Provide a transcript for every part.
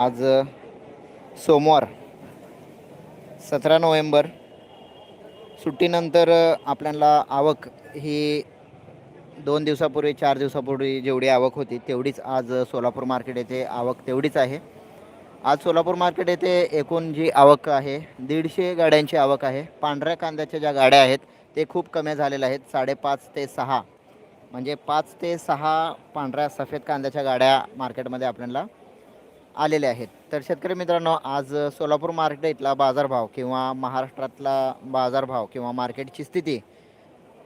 आज सोमवार सतरा नोव्हेंबर सुट्टीनंतर आपल्याला आवक ही दोन दिवसापूर्वी चार दिवसापूर्वी जेवढी आवक होती तेवढीच आज सोलापूर मार्केट येथे आवक तेवढीच आहे. आज सोलापूर मार्केट येथे एकूण जी आवक आहे दीडशे गाड्यांची आवक आहे. पांढऱ्या कांद्याच्या ज्या गाड्या आहेत ते खूप कमी झालेल्या आहेत साडेपाच ते सहा. म्हणजे पाच ते सहा पांढऱ्या सफेद कांद्याच्या गाड्या मार्केटमध्ये आपल्याला आलेले आहेत. तर शेतकरी मित्रांनो आज सोलापूर मार्केटला बाजारभाव किंवा महाराष्ट्रातला बाजारभाव किंवा मार्केटची स्थिती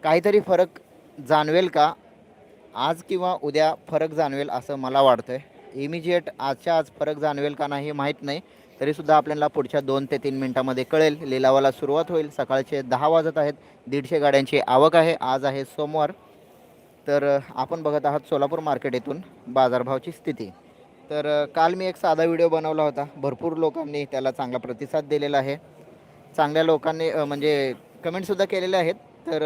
काहीतरी फरक जाणवेल का? आज किंवा उद्या फरक जाणवेल असं मला वाटतं आहे इमिजिएट आजच्या आज फरक जाणवेल का नाही माहीत नाही. तरीसुद्धा आपल्याला पुढच्या दोन ते तीन मिनटामध्ये कळेल. लिलावाला सुरुवात होईल. सकाळचे दहा वाजत आहेत. दीडशे गाड्यांची आवक आहे. आज आहे सोमवार. तर आपण बघत आहात सोलापूर मार्केट येथून बाजारभावची स्थिती. तर काल मी एक साधा व्हिडिओ बनवला होता. भरपूर लोकांनी त्याला चांगला प्रतिसाद दिलेला आहे. चांगल्या लोकांनी म्हणजे कमेंटसुद्धा केलेले आहेत. तर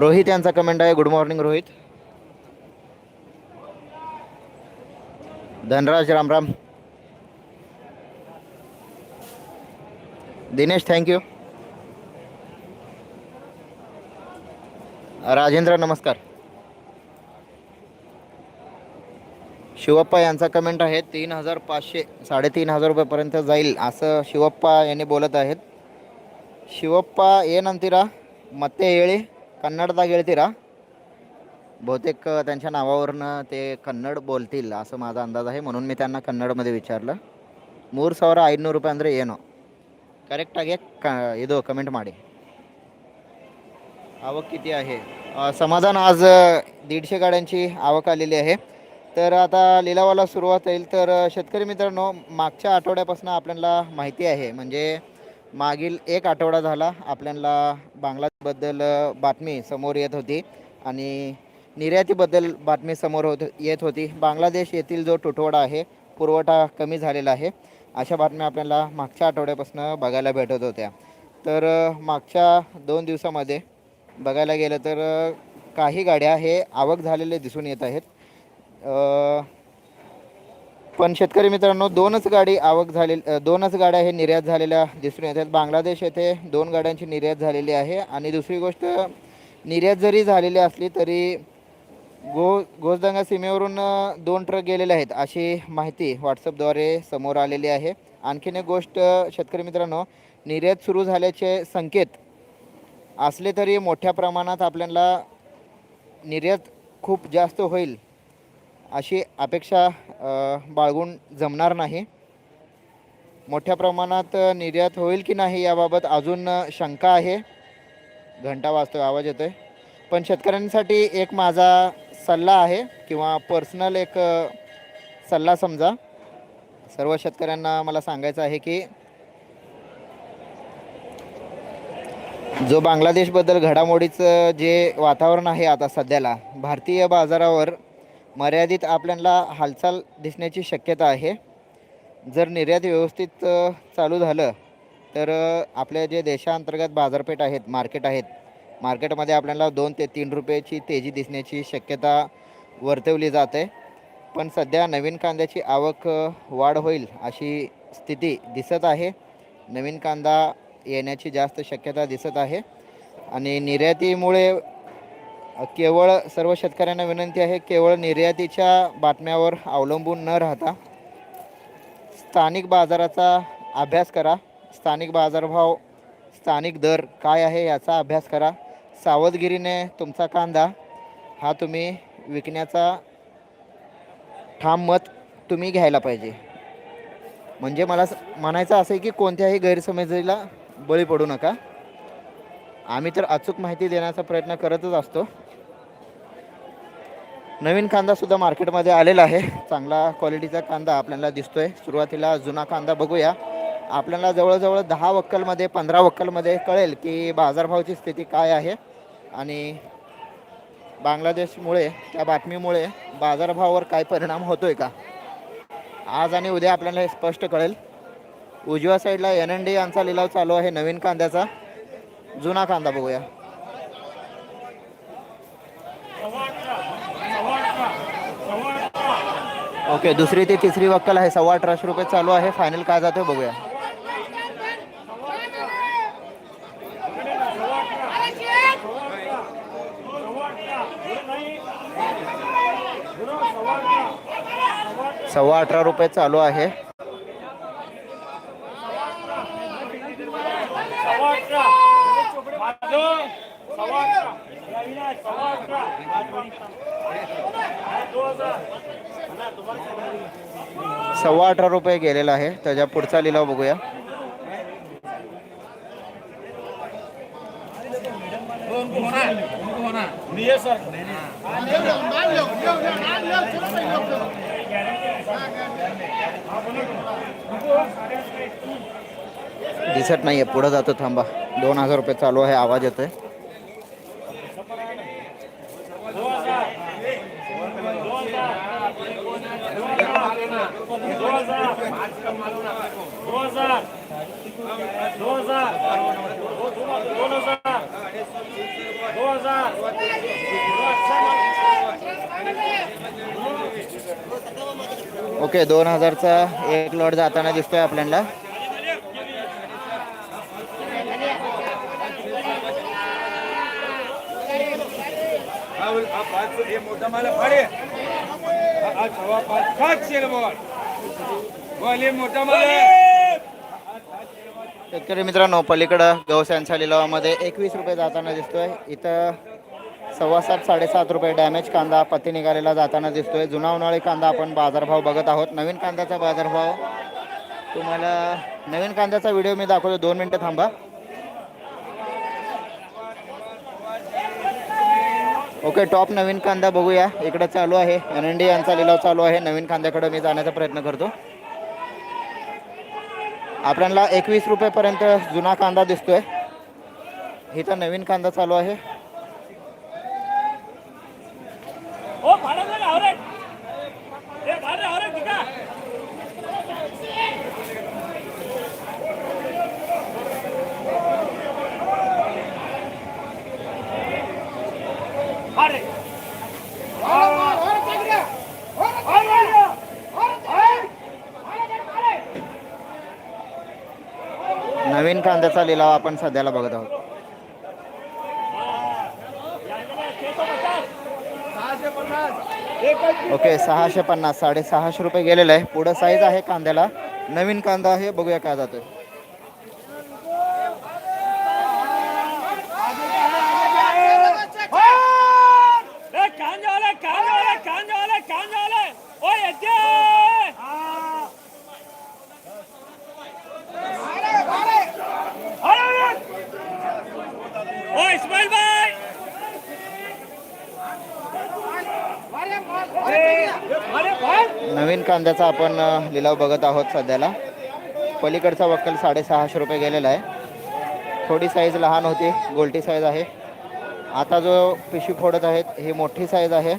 रोहित यांचा कमेंट आहे. Good morning Rohit. धनराज रामराम. दिनेश थँक्यू राजेंद्र नमस्कार शिवप्पा यांचा कमेंट आहे तीन हजार पाचशे साडेतीन हजार रुपयेपर्यंत जाईल असं शिवप्पा यांनी बोलत आहेत ಶಿವಪ್ಪ ಏನಂತೀರಾ ಮತ್ತೆ ಹೇಳಿ ಕನ್ನಡದಾಗ ಹೇಳ್ತೀರಾ बहुतेक अ, त्यांच्या नावावरनं ते कन्नड बोलतील असं माझा अंदाज आहे म्हणून मी त्यांना कन्नडमध्ये विचारलं ಮೂರು ಸಾವಿರ ಐದುನೂರು ರೂಪಾಯಿ ಅಂದರೆ ಏನು ಕರೆಕ್ಟಾಗಿ ಕ ಇದು ಕಮೆಂಟ್ ಮಾಡಿ आवक किती आहे? समाधान आज दीडशे गाड्यांची आवक आलेली आहे. तर आता लिलावाला सुरुवात होईल. तर शेतकरी मित्रांनो मागच्या आठवड्यापासून आपल्याला माहिती आहे. म्हणजे मागील एक आठवडा झाला. आपल्याला बांगलादेशबद्दल बातमी समोर येत होती आणि निर्यातीबद्दल बातमी समोर होत येत होती. बांगलादेश येथील जो तुटवडा आहे पुरवठा कमी झालेला आहे. अशा बातम्या आपल्याला मागच्या आठवड्यापासून बघायला भेटत होत्या. तर मागच्या दोन दिवसामध्ये बघायला गेलं तर काही गाड्या हे आवक झालेले दिसून येत आहेत. पण शेतकरी मित्रांनो दोनच गाडी आवक झाले दोनच गाड्या हे निर्यात झालेल्या दिसून येत आहेत. बांगलादेश येथे दोन गाड्यांची निर्यात झालेली आहे. आणि दुसरी गोष्ट निर्यात जरी झालेली असली तरी गो गोजदंगा सीमेवरून दोन ट्रक गेलेले आहेत अशी माहिती व्हॉट्सअपद्वारे समोर आलेली आहे. आणखीन एक गोष्ट शेतकरी मित्रांनो निर्यात सुरू झाल्याचे संकेत असले तरी मोठ्या प्रमाणात आपल्याला निर्यात खूप जास्त होईल अशी अपेक्षा बाळगून जमणार नाही. मोठ्या प्रमाणात निर्यात होईल की नाही याबाबत अजून शंका आहे. घंटा वाजतो आवाज येतो आहे पण शेतकऱ्यांसाठी एक माझा सल्ला आहे किंवा पर्सनल एक सल्ला समजा. सर्व शेतकऱ्यांना मला सांगायचं आहे की जो बांगलादेशबद्दल घडामोडीचं जे वातावरण आहे आता सध्याला भारतीय बाजारावर मर्यादित आपल्याला हालचाल दिसण्याची शक्यता आहे. जर निर्यात व्यवस्थित चालू झालं तर आपल्या जे देशांतर्गत बाजारपेठ आहेत मार्केट आहेत मार्केटमध्ये आपल्याला दोन ते तीन रुपयाची तेजी दिसण्याची शक्यता वर्तवली जाते. पण सध्या नवीन कांद्याची आवक वाढ होईल अशी स्थिती दिसत आहे. नवीन कांदा येण्याची जास्त शक्यता दिसत आहे. आणि निर्यातीमुळे केवळ सर्व शेतकऱ्यांना विनंती आहे केवळ निर्यातीच्या बातम्यावर अवलंबून न राहता स्थानिक बाजाराचा अभ्यास करा. स्थानिक बाजारभाव स्थानिक दर काय आहे याचा अभ्यास करा. सावधगिरीने तुमचा कांदा हा तुम्ही विकण्याचा ठाम मत तुम्ही घ्यायला पाहिजे. म्हणजे मला म्हणायचं असं आहे की कोणत्याही गैरसमजुला बळी पडू नका. आम्ही तर अचूक माहिती देण्याचा प्रयत्न करतच असतो. नवीन कांदासुद्धा मार्केटमध्ये आलेला आहे. चांगला क्वालिटीचा कांदा आपल्याला दिसतोय. सुरुवातीला जुना कांदा बघूया. आपल्याला जवळजवळ दहा वक्कलमध्ये पंधरा वक्कलमध्ये कळेल की बाजारभावाची स्थिती काय आहे. आणि बांगलादेशमुळे त्या बातमीमुळे बाजारभावावर काय परिणाम होतोय का? आज आणि उद्या आपल्याला हे स्पष्ट कळेल. उजव्या साईडला एन एन डी यांचा लिलाव चालू आहे. नवीन कांद्याचा जुना कांदा बघूया. ओके दुसरी ते तिसरी वक्कल आहे. सव्वा अठराशे रुपये चालू आहे. फायनल काय जातो बघूया. सव्वा अठरा रुपये चालू आहे. सव्वा अठरा रुपये गेलेला आहे. त्याच्या पुढचा लिलाव बघूया. दिसत नाही आहे पुढं जातो थांबा. दोन हजार रुपये चालू आहे आवाज येतोय. आहे ओके दोन हजारचा एक लॉट जाताना दिसतोय आपल्याला. मोठा मला फाडे आज शेतकरी मित्रांनो पलीकडं गवस्यांच्या लिलावामध्ये एकवीस रुपये जाताना दिसतोय. इथं सव्वा सात साडेसात रुपये डॅमेज कांदा पत्ती निघालेला जाताना दिसतोय. जुना उन्हाळी कांदा आपण बाजारभाव बघत आहोत. नवीन कांद्याचा बाजारभाव तुम्हाला नवीन कांद्याचा व्हिडिओ मी दाखवतो. दोन मिनटं थांबा. ओके टॉप नवीन कांदा बघूया. इकडं चालू आहे. एन एन डी यांचा लिलाव चालू आहे. नवीन कांद्याकडं मी जाण्याचा प्रयत्न करतो. आपल्याला एकवीस रुपयेपर्यंत जुना कांदा दिसतोय. इथं नवीन कांदा चालू आहे. नवीन कांद्याचा लिलाव आपण सध्याला बघत आहोत. ओके सहाशे पन्नास साडेसहाशे रुपये गेलेलं आहे. पुढं साईज आहे कांद्याला. नवीन कांदा आहे बघूया काय जातोय ए कांदे वाले कांदे वाले कांदे वाले कांदे वाले ओ येते ओ इस्माइल भाई अरे भाई नवीन कांद्याचा आपण लिलाव बघत आहोत सध्याला. पलीकडचा वक्कल साडेसहाशे रुपये गेलेला आहे. थोडी साईज लहान होती गोलटी साईज आहे. आता जो पिशवी फोडत आहेत ही मोठी साईज आहे.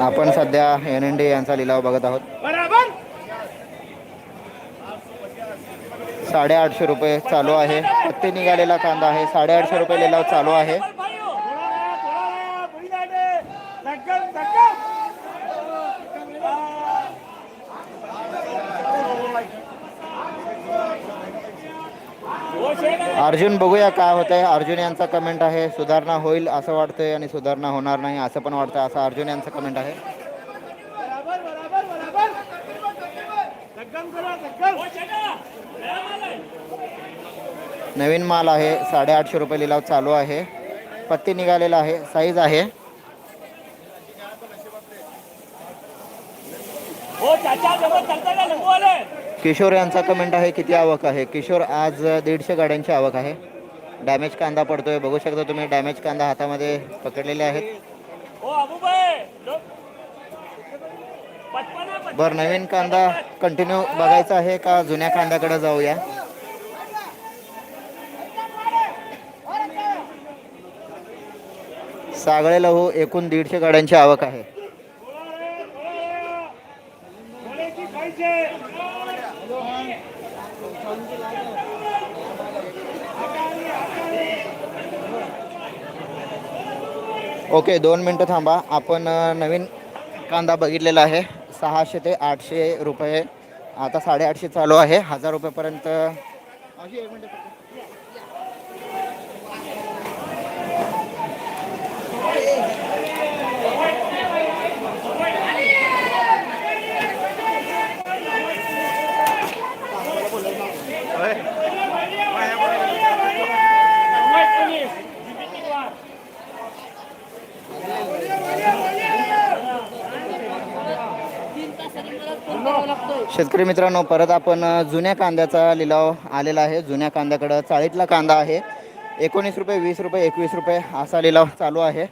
आपण सध्या एन एन डी यांचा लिलाव बघत आहोत. साडेआठशे रुपये चालू आहे. पत्ते निघालेला कांदा आहे. साडेआठशे रुपये लिलाव चालू आहे. अर्जुन बघूया काय होत आहे अर्जुन यांचा कमेंट आहे सुधारणा होईल असं वाटतंय आणि सुधारणा होणार नाही असं पण वाटतं असं अर्जुन यांचं कमेंट आहे. बराबर बराबर बराबर. है नवीन माल आहे. साडेआठशे रुपये लिलाव चालू आहे. पत्ती निघालेला आहे. साईज आहे. वाले किशोर यांचा कमेंट आहे किती आवक आहे? किशोर आज दीडशे गाड्यांची आवक आहे. डॅमेज कांदा पडतोय. बघू शकता तुम्ही डॅमेज कांदा हातामध्ये पकडलेले आहेत. बरं नवीन कांदा कंटिन्यू बघायचा आहे का? जुन्या कांद्याकडे जाऊया. सागळे लहू एकूण दीडशे गाड्यांची आवक आहे. ओके दोन मिनटं थांबा. आपण नवीन कांदा बघितलेला आहे. सहाशे ते आठशे रुपये. आता साडेआठशे चालू आहे. हजार रुपयेपर्यंत मावशी, एक मिनिटं फक्त. शेतकरी मित्रांनो परत आपण जुन्या कांद्याचा लिलाव आलेला आहे. जुन्या कांद्याकडं चाळीतला कांदा आहे. एकोणीस रुपये वीस रुपये एकवीस रुपये असा लिलाव चालू आहे.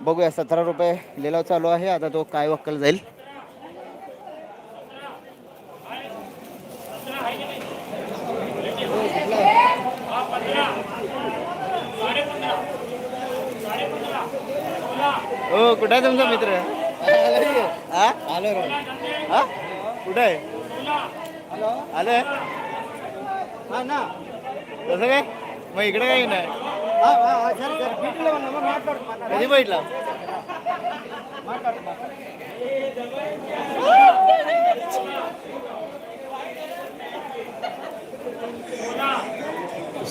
बघूया सतरा रुपये लिलाव चालू आहे. आता तो काय वक्कल जाईल? हो कुठं आहे तुमचा मित्र? हा आलो हा? कुठं? आहे हा ना. तसं काय? मग इकडे काही नाही कधी बैठला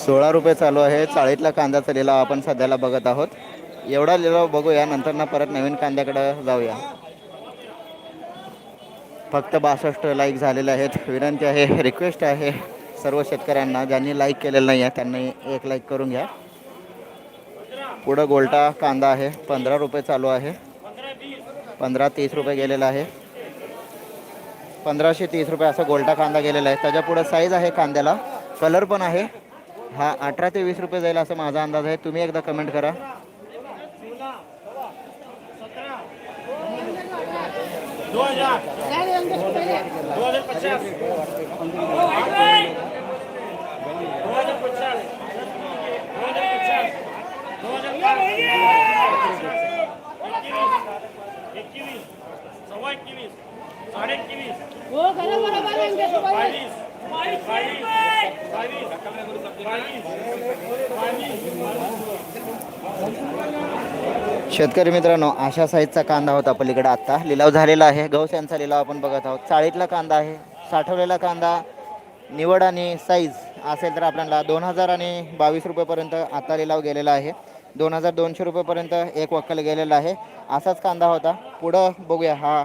सोळा रुपये चालू आहे. चाळीतला कांद्याचा लिलाव आपण सध्याला बघत आहोत. एवढा लिलाव बघूया नंतर ना परत नवीन कांद्याकडे जाऊया. फक्त बासष्ट लाईक झालेले आहेत. विनंती आहे रिक्वेस्ट आहे सर्व शेतकऱ्यांना. ज्यांनी लाईक केलेलं नाही आहे त्यांनी एक लाईक करून घ्या. पुढं गोल्टा कांदा आहे. पंधरा रुपये चालू आहे. पंधरा तीस रुपये गेलेला आहे. पंधराशे तीस रुपये असा गोल्टा कांदा गेलेला आहे. त्याच्या पुढं साईज आहे कांद्याला. कलर पण आहे. हा अठरा ते वीस रुपये जाईल असं माझा अंदाज आहे. तुम्ही एकदा कमेंट करा. दो हजार दो हजार पचास दो हजार पचास दो हजार पचास दो हजार एकवीस सव्वा एकवीस साडे एकवीस हो खरं बरोबर आहे आमच्यासोबत. बावीस बावीस बावीस शेतकरी मित्रांनो अशा साईजचा कांदा होता पलीकडे आत्ता. लिलाव झालेला आहे. गौस यांचा लिलाव आपण बघत आहोत. चाळीतला कांदा आहे. साठवलेला कांदा निवड आणि साईज असेल तर आपल्याला दोन हजार आणि बावीस रुपयेपर्यंत आत्ता लिलाव गेलेला आहे. दोन हजार दोनशे रुपयेपर्यंत एक वक्कल गेलेला आहे. असाच कांदा होता. पुढं बघूया हा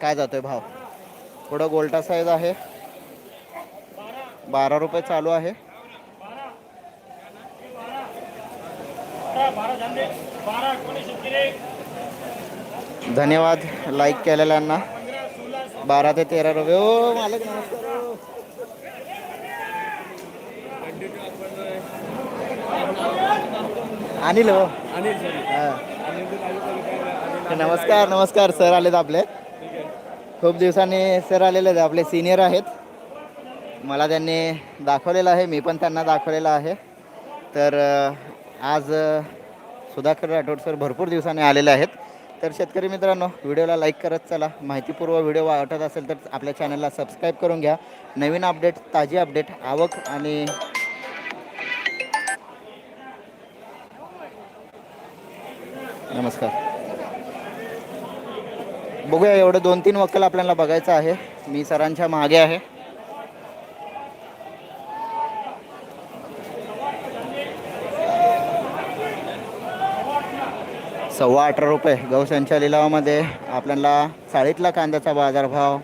काय जातो आहे भाव. पुढं गोल्टा साईज आहे. बारा रुपये चालू आहे. धन्यवाद. लाईक केलेल्यांना बारा ते तेरा रुपये. ओ मालक नमस्कार. अनिल हो. नमस्कार नमस्कार. सर आलेत आपले. खूप दिवसांनी सर आलेले आहेत. आपले सिनियर आहेत. मला त्यांनी दाखवलेलं आहे. मी पण त्यांना दाखवलेलं आहे. तर आज सुधाकर राठोड सर भरपूर दिवसांनी आलेले आहेत. तर शेतकरी मित्रांनो व्हिडिओला लाईक करत चला. माहितीपूर्व व्हिडिओ वाटत असेल तर आपल्या चॅनलला सबस्क्राईब करून घ्या. नवीन अपडेट ताजी अपडेट आवक आणि नमस्कार. बघूया एवढं दोन तीन वक्कल आपल्याला बघायचं आहे. मी सरांच्या मागे आहे. सव्वा अठरा रुपये. गौशांच्या लिलावामध्ये आपल्याला चाळीतला कांद्याचा बाजारभाव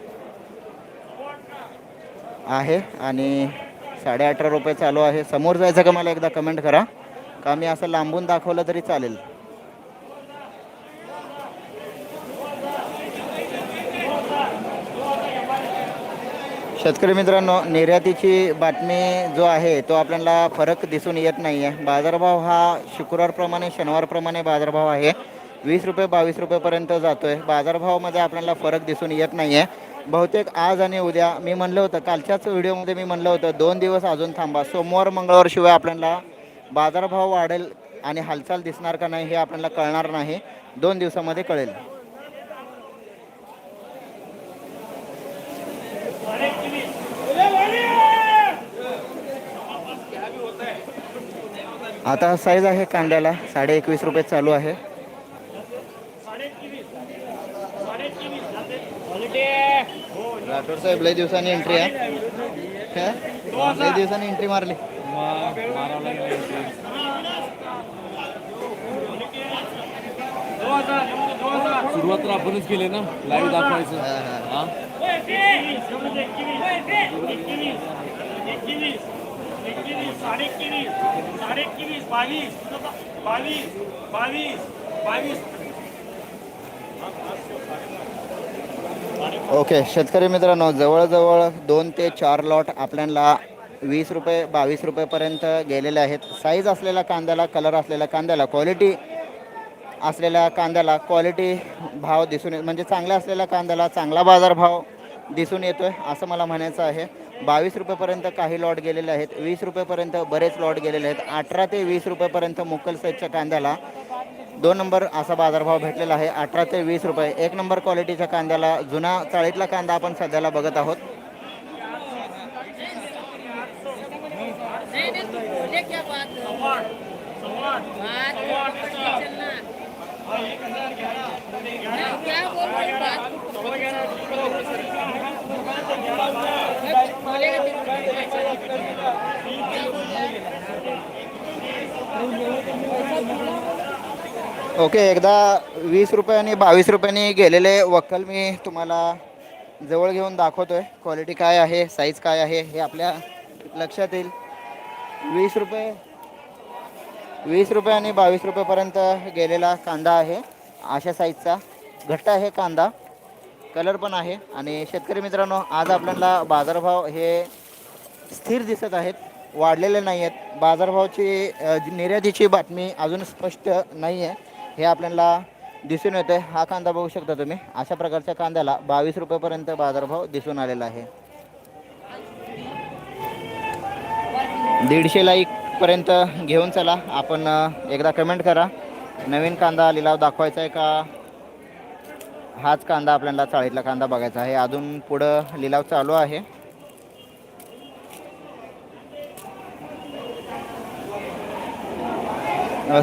आहे आणि साडे अठरा रुपये चालू आहे. समोर जायचं का मला एकदा कमेंट करा. का मी असं लांबून दाखवलं तरी चालेल. शेतकरी मित्रांनो निर्यातीची बातमी जो आहे तो आपल्याला फरक दिसून येत नाही आहे बाजारभाव हा शुक्रवारप्रमाणे शनिवारप्रमाणे बाजारभाव आहे. वीस रुपये बावीस रुपयेपर्यंत जातो आहे बाजारभावामध्ये आपल्याला फरक दिसून येत नाही आहे बहुतेक आज आणि उद्या मी म्हणलं होतं कालच्याच व्हिडिओमध्ये मी म्हणलं होतं दोन दिवस अजून थांबा. सोमवार मंगळवार शिवाय आपल्याला बाजारभाव वाढेल आणि हालचाल दिसणार का नाही हे आपल्याला कळणार नाही. दोन दिवसामध्ये कळेल. आता साईज आहे कांद्याला. साडे एकवीस रुपये चालू आहे. राठोड साहेब लय दिवसांनी एंट्री आहे. काय? लय दिवसांनी एंट्री मारली. सुरुवात तर आपणच केली ना. लाईव्ह दाखवायचं. हा, हा. हा? एकवीस साडे एकवीस बावीस बावीस बावीस बावीस. ओके शेतकरी मित्रांनो जवळजवळ दोन ते चार लॉट आपल्याला वीस रुपये बावीस रुपयेपर्यंत गेलेले आहेत. साईज असलेल्या कांद्याला कलर असलेल्या कांद्याला क्वालिटी असलेल्या कांद्याला क्वालिटी भाव दिसून येत म्हणजे चांगल्या असलेल्या कांद्याला चांगला बाजारभाव दिसून येतो आहे असं मला म्हणायचं आहे. बावीस रुपयेपर्यंत काही लॉट गेलेले आहेत. वीस रुपयेपर्यंत बरेच लॉट गेलेले आहेत. अठरा ते वीस रुपयेपर्यंत मुक्कल साईजच्या कांद्याला दोन नंबर असा बाजारभाव भेटलेला आहे. अठरा ते वीस रुपये. एक नंबर क्वालिटीच्या कांद्याला जुना चाळीतला कांदा आपण सध्याला बघत आहोत. ओके एकदा वीस रुपये आणि बावीस रुपयांनी गेलेले वक्कल मी तुम्हाला जवळ घेऊन दाखवतोय. क्वालिटी काय आहे साईज काय आहे हे आपल्या लक्षात येईल. वीस रुपये वीस रुपये आणि बावीस रुपयेपर्यंत गेलेला कांदा आहे अशा साईजचा घट्ट आहे कांदा. कलर पण आहे. आणि शेतकरी मित्रांनो आज आपल्याला बाजारभाव हे स्थिर दिसत आहेत. वाढलेले नाही आहेत. बाजारभावाची निर्यातीची बातमी अजून स्पष्ट नाही आहे. हे आपल्याला दिसून येतं आहे हा कांदा बघू शकता तुम्ही. अशा प्रकारच्या कांद्याला बावीस रुपयेपर्यंत बाजारभाव दिसून आलेला आहे. दीडशे लाईकपर्यंत घेऊन चला. आपण एकदा कमेंट करा. नवीन कांदा लिलाव दाखवायचा आहे का? हाच कांदा आपल्याला चाळीतला कांदा बघायचा आहे. अजून पुढं लिलाव चालू आहे.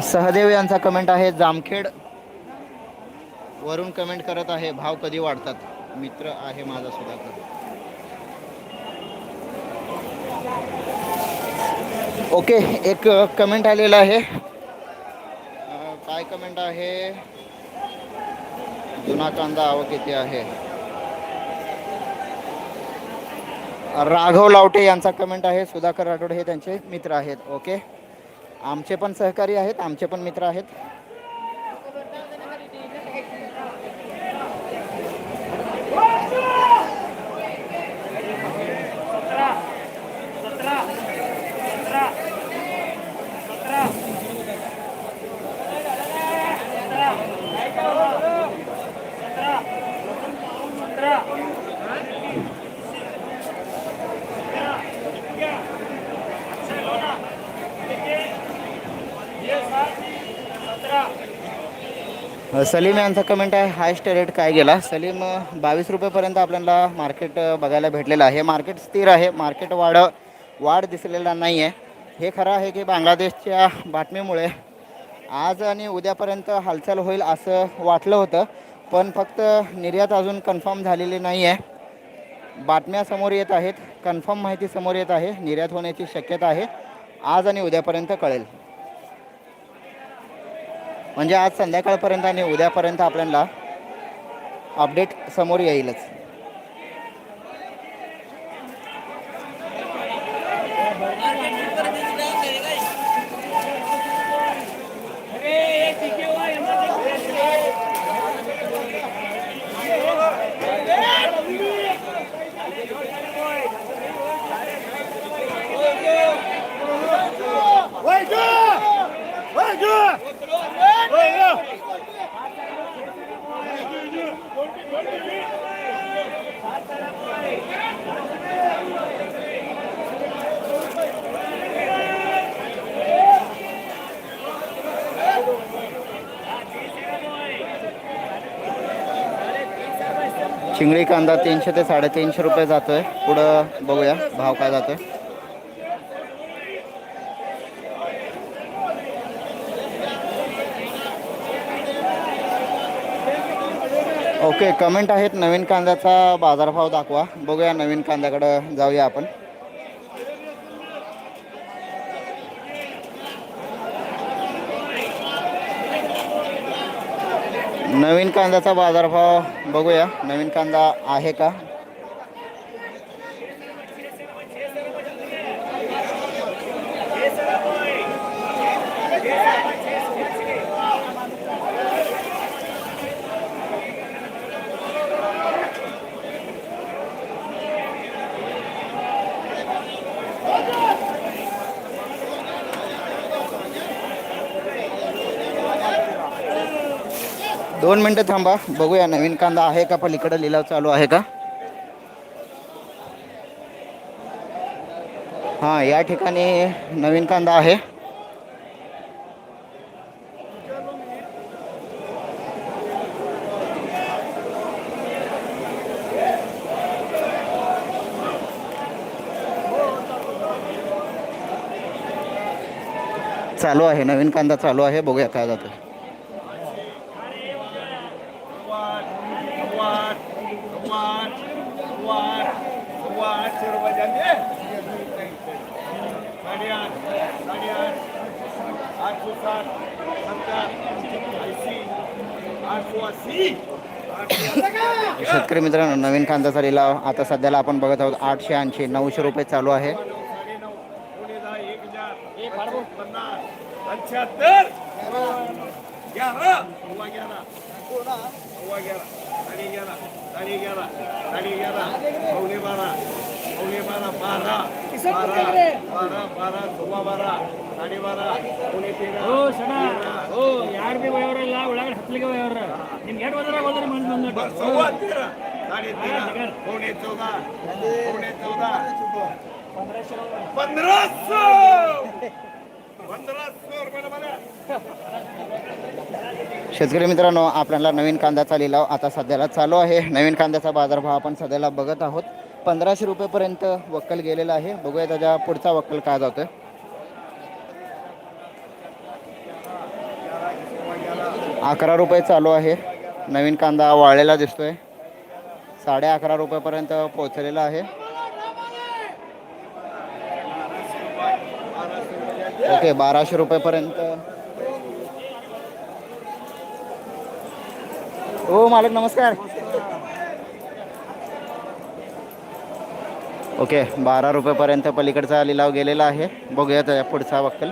सहदेव यांचा कमेंट आहे जामखेड. वरून कमेंट करत आहे भाव कधी वाढतात? मित्र आहे माझा सुधाकर. ओके एक कमेंट आलेला आहे. काय कमेंट आहे? जुना कांदा आवक किती आहे. राघव लावटे यांचा कमेंट आहे. सुधाकर राठोड हे त्यांचे मित्र आहेत. ओके आमचे पण सहकारी आहेत आमचे पण मित्र आहेत सतरा सतरा सतरा सतरा सतरा सतरा अ, सलीम यांचा कमेंट आहे हायस्ट रेट काय गेला? सलीम बावीस रुपयेपर्यंत आपल्याला मार्केट बघायला भेटलेलं आहे. मार्केट स्थिर आहे मार्केट वाढ वाढ दिसलेला नाही आहे हे खरं आहे की बांगलादेशच्या बातमीमुळे आज आणि उद्यापर्यंत हालचाल होईल असं वाटलं होतं. पण फक्त निर्यात अजून कन्फर्म झालेली नाही आहे बातम्या समोर येत आहेत. कन्फर्म माहिती समोर येत आहे. निर्यात होण्याची शक्यता आहे. आज आणि उद्यापर्यंत कळेल. म्हणजे आज संध्याकाळपर्यंत आणि उद्यापर्यंत आपल्याला अपडेट समोर येईलच. चिंगळी कांदा तीनशे ते साडेतीनशे रुपये जातो आहे पुढं बघूया भाव काय जातो आहे ओके कमेंट आहेत नवीन कांद्याचा बाजारभाव दाखवा. बघूया नवीन कांद्याकडं जाऊया आपण. नवीन कांद्याचा बाजारभाव बघूया. नवीन कांदा आहे का? दोन मिनटं थांबा. बघूया नवीन कांदा आहे का? पलीकडं लिलाव चालू आहे का? हां या ठिकाणी नवीन कांदा आहे. चालू आहे. नवीन कांदा चालू आहे. बघूया काय जातं वाट वाट वाट वाट वाट रुपये द्या साडेआठ साडेआठ आठशे साठ सत्तर ऐंशी आठशे अस्सी. आठशे शेतकरी मित्रांनो नवीन कांद्याचा लिलाव आता सध्याला आपण बघत आहोत आठशे ऐंशी नऊशे रुपये चालू आहे. पंच्याहत्तर. ग्यारा सव्वा ग्यारा सव्वा ग्यारा साडे ग्यारा साडे ग्यारा साडे ग्यारा पावणे बारा पावणे बारा बारा बारा बारा बारा सव्वा बारा साडे बारा पुणे तेरा ಓ ಸಣ ಓ ಯಾರು ಭೀ ಒಯ್ಯವ್ರ ಇಲ್ಲ ಒಳಗಡೆ ಹತ್ಲಿಗೆ ಒಯ್ಯವ್ರ ನಿಮ್ಗೆ ಎಷ್ಟು ಹೋದ್ರ ಹೋದ್ರೆ ಮಂದಿ ಬಂದ್ಬಿಟ್ಟು ब- सव्वा तेरा साडे तेरा पावणे चौदा पावणे चौदा पंधराशे पंधराशे रुपये बघा शेतकरी मित्रांनो आपल्याला नवीन कांद्याचा लिलाव आता सध्याला चालू आहे. नवीन कांद्याचा बाजारभाव आपण सध्याला बघत आहोत. पंधराशे रुपयेपर्यंत वक्कल गेलेला आहे. बघूया त्याच्या पुढचा वक्कल काय जातोय. अकरा रुपये चालू आहे. नवीन कांदा वाळलेला दिसतोय. साडे अकरा रुपयेपर्यंत पोहोचलेला आहे. ओके बाराशे रुपयेपर्यंत. हो मालक नमस्कार. ओके बारा रुपयेपर्यंत पलीकडचा लिलाव गेलेला आहे. बघूया त्या पुढचा वक्कल.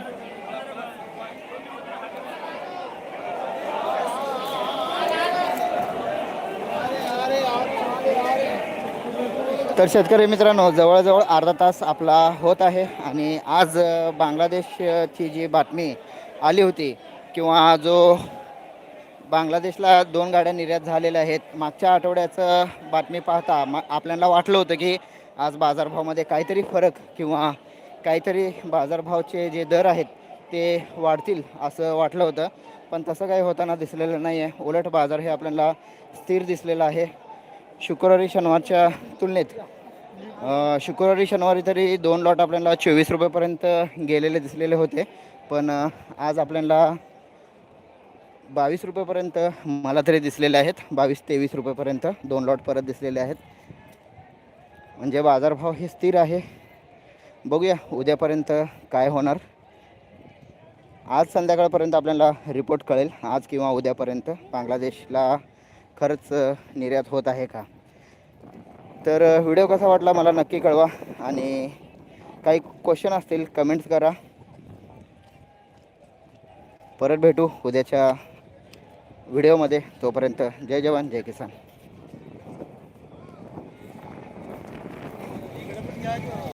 तर शेतकरी मित्रांनो जवळजवळ अर्धा तास आपला होत आहे आणि आज बांगलादेशची जी बातमी आली होती किंवा जो बांगलादेशला दोन गाड्या निर्यात झालेल्या आहेत मागच्या आठवड्याचं बातमी पाहता मा आपल्याला वाटलं होतं की आज बाजारभावामध्ये काहीतरी फरक किंवा काहीतरी बाजारभावचे जे दर आहेत ते वाढतील असं वाटलं होतं. पण तसं काही होताना दिसलेलं नाही आहे उलट बाजार हे आपल्याला स्थिर दिसलेलं आहे. शुक्रवारी शनिवारच्या तुलनेत शुक्रवारी शनिवारी तरी दोन लॉट आपल्याला चोवीस रुपयेपर्यंत गेलेले दिसलेले होते. पण आज आपल्याला बावीस रुपयेपर्यंत मला तरी दिसलेले आहेत. बावीस तेवीस रुपयेपर्यंत दोन लॉट परत दिसलेले आहेत. म्हणजे बाजारभाव हे स्थिर आहे. बघूया उद्यापर्यंत काय होणार. आज संध्याकाळपर्यंत आपल्याला रिपोर्ट कळेल. आज किंवा उद्यापर्यंत बांगलादेशला खरंच निर्यात होत आहे का? तर व्हिडिओ कसा वाटला मला नक्की कळवा आणि काही क्वेश्चन असतील कमेंट्स करा. परत भेटू उद्याच्या व्हिडिओमध्ये. तोपर्यंत जय जवान जय किसान.